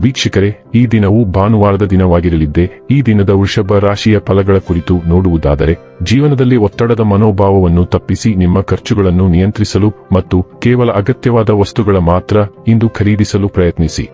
ವೀಕ್ಷಕರೇ, ಈ ದಿನವು ಭಾನುವಾರದ ದಿನವಾಗಿರಲಿದ್ದೆ, ಈ ದಿನದ ವೃಷಭ ರಾಶಿಯ ಫಲಗಳ ಕುರಿತು ನೋಡುವುದಾದರೆ, ಜೀವನದಲ್ಲಿ ಒತ್ತಡದ ಮನೋಭಾವವನ್ನು ತಪ್ಪಿಸಿ ನಿಮ್ಮ ಖರ್ಚುಗಳನ್ನು ನಿಯಂತ್ರಿಸಲು ಮತ್ತು ಕೇವಲ ಅಗತ್ಯವಾದ ವಸ್ತುಗಳ ಮಾತ್ರ ಇಂದು ಖರೀದಿಸಲು ಪ್ರಯತ್ನಿಸಿ.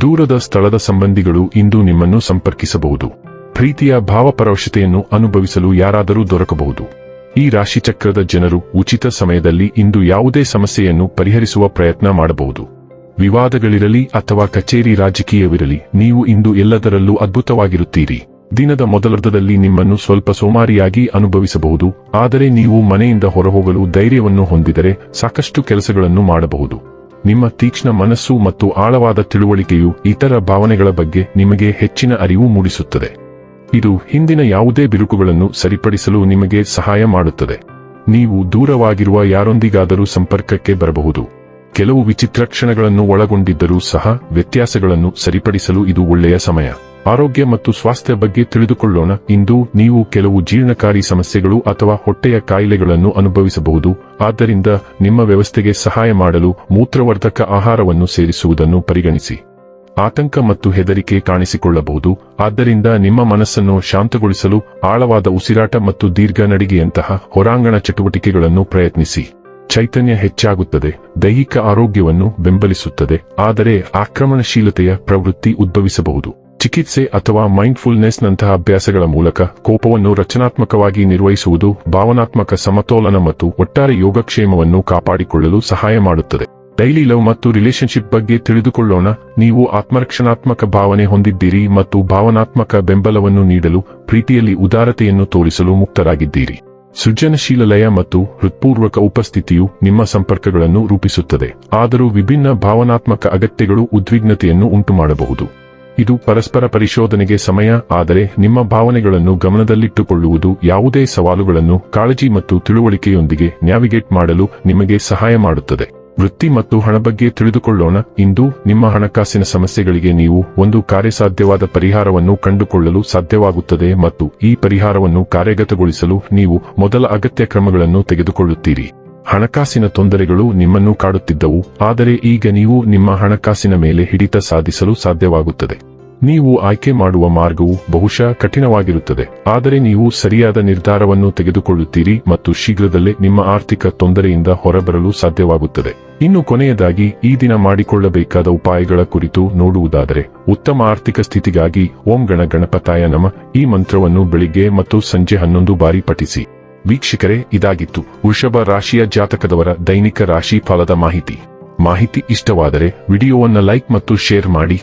ದೂರದ ಸ್ಥಳದ ಸಂಬಂಧಿಗಳು ಇಂದು ನಿಮ್ಮನ್ನು ಸಂಪರ್ಕಿಸಬಹುದು. ಪ್ರೀತಿಯ ಭಾವಪರವಶತೆಯನ್ನು ಅನುಭವಿಸಲು ಯಾರಾದರೂ ದೊರಕಬಹುದು. ಈ ರಾಶಿಚಕ್ರದ ಜನರು ಉಚಿತ ಸಮಯದಲ್ಲಿ ಇಂದು ಯಾವುದೇ ಸಮಸ್ಯೆಯನ್ನು ಪರಿಹರಿಸುವ ಪ್ರಯತ್ನ ಮಾಡಬಹುದು. ವಿವಾದಗಳಿರಲಿ ಅಥವಾ ಕಚೇರಿ ರಾಜಕೀಯವಿರಲಿ, ನೀವು ಇಂದು ಎಲ್ಲದರಲ್ಲೂ ಅದ್ಭುತವಾಗಿರುತ್ತೀರಿ. ದಿನದ ಮೊದಲರ್ಧದಲ್ಲಿ ನಿಮ್ಮನ್ನು ಸ್ವಲ್ಪ ಸೋಮಾರಿಯಾಗಿ ಅನುಭವಿಸಬಹುದು, ಆದರೆ ನೀವು ಮನೆಯಿಂದ ಹೊರಹೋಗಲು ಧೈರ್ಯವನ್ನು ಹೊಂದಿದರೆ ಸಾಕಷ್ಟು ಕೆಲಸಗಳನ್ನು ಮಾಡಬಹುದು. ನಿಮ್ಮ ತೀಕ್ಷ್ಣ ಮನಸ್ಸು ಮತ್ತು ಆಳವಾದ ತಿಳುವಳಿಕೆಯು ಇತರ ಭಾವನೆಗಳ ಬಗ್ಗೆ ನಿಮಗೆ ಹೆಚ್ಚಿನ ಅರಿವು ಮೂಡಿಸುತ್ತದೆ. ಇದು ಹಿಂದಿನ ಯಾವುದೇ ಬಿರುಕುಗಳನ್ನು ಸರಿಪಡಿಸಲು ನಿಮಗೆ ಸಹಾಯ ಮಾಡುತ್ತದೆ. ನೀವು ದೂರವಾಗಿರುವ ಯಾರೊಂದಿಗಾದರೂ ಸಂಪರ್ಕಕ್ಕೆ ಬರಬಹುದು. ಕೆಲವು ವಿಚಿತ್ರ ಕ್ಷಣಗಳನ್ನು ಒಳಗೊಂಡಿದ್ದರೂ ಸಹ ವ್ಯತ್ಯಾಸಗಳನ್ನು ಸರಿಪಡಿಸಲು ಇದು ಒಳ್ಳೆಯ ಸಮಯ. ಆರೋಗ್ಯ ಮತ್ತು ಸ್ವಾಸ್ಥ್ಯ ಬಗ್ಗೆ ತಿಳಿದುಕೊಳ್ಳೋಣ. ಇಂದು ನೀವು ಕೆಲವು ಜೀರ್ಣಕಾರಿ ಸಮಸ್ಯೆಗಳು ಅಥವಾ ಹೊಟ್ಟೆಯ ಕಾಯಿಲೆಗಳನ್ನು ಅನುಭವಿಸಬಹುದು. ಆದ್ದರಿಂದ ನಿಮ್ಮ ವ್ಯವಸ್ಥೆಗೆ ಸಹಾಯ ಮಾಡಲು ಮೂತ್ರವರ್ಧಕ ಆಹಾರವನ್ನು ಸೇರಿಸುವುದನ್ನು ಪರಿಗಣಿಸಿ. ಆತಂಕ ಮತ್ತು ಹೆದರಿಕೆ ಕಾಣಿಸಿಕೊಳ್ಳಬಹುದು. ಆದ್ದರಿಂದ ನಿಮ್ಮ ಮನಸ್ಸನ್ನು ಶಾಂತಗೊಳಿಸಲು ಆಳವಾದ ಉಸಿರಾಟ ಮತ್ತು ದೀರ್ಘ ನಡಿಗೆಯಂತಹ ಹೊರಾಂಗಣ ಚಟುವಟಿಕೆಗಳನ್ನು ಪ್ರಯತ್ನಿಸಿ. ಚೈತನ್ಯ ಹೆಚ್ಚಾಗುತ್ತದೆ, ದೈಹಿಕ ಆರೋಗ್ಯವನ್ನು ಬೆಂಬಲಿಸುತ್ತದೆ, ಆದರೆ ಆಕ್ರಮಣಶೀಲತೆಯ ಪ್ರವೃತ್ತಿ ಉದ್ಭವಿಸಬಹುದು. ಚಿಕಿತ್ಸೆ ಅಥವಾ ಮೈಂಡ್ಫುಲ್ನೆಸ್ ನಂತಹ ಅಭ್ಯಾಸಗಳ ಮೂಲಕ ಕೋಪವನ್ನು ರಚನಾತ್ಮಕವಾಗಿ ನಿರ್ವಹಿಸುವುದು ಭಾವನಾತ್ಮಕ ಸಮತೋಲನ ಮತ್ತು ಒಟ್ಟಾರೆ ಯೋಗಕ್ಷೇಮವನ್ನು ಕಾಪಾಡಿಕೊಳ್ಳಲು ಸಹಾಯ ಮಾಡುತ್ತದೆ. ಡೈಲಿ ಲವ್ ಮತ್ತು ರಿಲೇಶನ್ಶಿಪ್ ಬಗ್ಗೆ ತಿಳಿದುಕೊಳ್ಳೋಣ. ನೀವು ಆತ್ಮರಕ್ಷಣಾತ್ಮಕ ಭಾವನೆ ಹೊಂದಿದ್ದೀರಿ ಮತ್ತು ಭಾವನಾತ್ಮಕ ಬೆಂಬಲವನ್ನು ನೀಡಲು ಪ್ರೀತಿಯಲ್ಲಿ ಉದಾರತೆಯನ್ನು ತೋರಿಸಲು ಮುಕ್ತರಾಗಿದ್ದೀರಿ. ಸೃಜನಶೀಲ ಲಯ ಮತ್ತು ಹೃತ್ಪೂರ್ವಕ ಉಪಸ್ಥಿತಿಯು ನಿಮ್ಮ ಸಂಪರ್ಕಗಳನ್ನು ರೂಪಿಸುತ್ತದೆ. ಆದರೂ ವಿಭಿನ್ನ ಭಾವನಾತ್ಮಕ ಅಗತ್ಯಗಳು ಉದ್ವಿಗ್ನತೆಯನ್ನು ಉಂಟುಮಾಡಬಹುದು. ಇದು ಪರಸ್ಪರ ಪರಿಶೋಧನೆಗೆ ಸಮಯ, ಆದರೆ ನಿಮ್ಮ ಭಾವನೆಗಳನ್ನು ಗಮನದಲ್ಲಿಟ್ಟುಕೊಳ್ಳುವುದು ಯಾವುದೇ ಸವಾಲುಗಳನ್ನು ಕಾಳಜಿ ಮತ್ತು ತಿಳುವಳಿಕೆಯೊಂದಿಗೆ ನ್ಯಾವಿಗೇಟ್ ಮಾಡಲು ನಿಮಗೆ ಸಹಾಯ ಮಾಡುತ್ತದೆ. ವೃತ್ತಿ ಮತ್ತು ಹಣ ಬಗ್ಗೆ ತಿಳಿದುಕೊಳ್ಳೋಣ. ಇಂದು ನಿಮ್ಮ ಹಣಕಾಸಿನ ಸಮಸ್ಯೆಗಳಿಗೆ ನೀವು ಒಂದು ಕಾರ್ಯಸಾಧ್ಯವಾದ ಪರಿಹಾರವನ್ನು ಕಂಡುಕೊಳ್ಳಲು ಸಾಧ್ಯವಾಗುತ್ತದೆ ಮತ್ತು ಈ ಪರಿಹಾರವನ್ನು ಕಾರ್ಯಗತಗೊಳಿಸಲು ನೀವು ಮೊದಲ ಅಗತ್ಯ ಕ್ರಮಗಳನ್ನು ತೆಗೆದುಕೊಳ್ಳುತ್ತೀರಿ. ಹಣಕಾಸಿನ ತೊಂದರೆಗಳು ನಿಮ್ಮನ್ನು ಕಾಡುತ್ತಿದ್ದವು, ಆದರೆ ಈಗ ನೀವು ನಿಮ್ಮ ಹಣಕಾಸಿನ ಮೇಲೆ ಹಿಡಿತ ಸಾಧಿಸಲು ಸಾಧ್ಯವಾಗುತ್ತದೆ. ನೀವು ಆಯ್ಕೆ ಮಾಡುವ ಮಾರ್ಗವು ಬಹುಶಃ ಕಠಿಣವಾಗಿರುತ್ತದೆ. ಆದರೆ ನೀವು ಸರಿಯಾದ ನಿರ್ಧಾರವನ್ನು ತೆಗೆದುಕೊಳ್ಳುತ್ತೀರಿ ಮತ್ತು ಶೀಘ್ರದಲ್ಲೇ ನಿಮ್ಮ ಆರ್ಥಿಕ ತೊಂದರೆಯಿಂದ ಹೊರಬರಲು ಸಾಧ್ಯವಾಗುತ್ತದೆ. ಇನ್ನು ಕೊನೆಯದಾಗಿ, ಈ ದಿನ ಮಾಡಿಕೊಳ್ಳಬೇಕಾದ ಉಪಾಯಗಳ ಕುರಿತು ನೋಡುವುದಾದರೆ, ಉತ್ತಮ ಆರ್ಥಿಕ ಸ್ಥಿತಿಗಾಗಿ ಓಂ ಗಣ ಗಣಪತಾಯ ನಮ, ಈ ಮಂತ್ರವನ್ನು ಬೆಳಿಗ್ಗೆ ಮತ್ತು ಸಂಜೆ ಹನ್ನೊಂದು ಬಾರಿ ಪಠಿಸಿ. ವೀಕ್ಷಕರೇ, ಇದಾಗಿತ್ತು. ವೃಷಭ ರಾಶಿಯ ಜಾತಕದವರ ದೈನಿಕ ರಾಶಿ ಫಲದ ಮಾಹಿತಿ. ಮಾಹಿತಿ ಇಷ್ಟವಾದರೆ, ವಿಡಿಯೋವನ್ನು ಲೈಕ್ ಮತ್ತು ಶೇರ್ ಮಾಡಿ.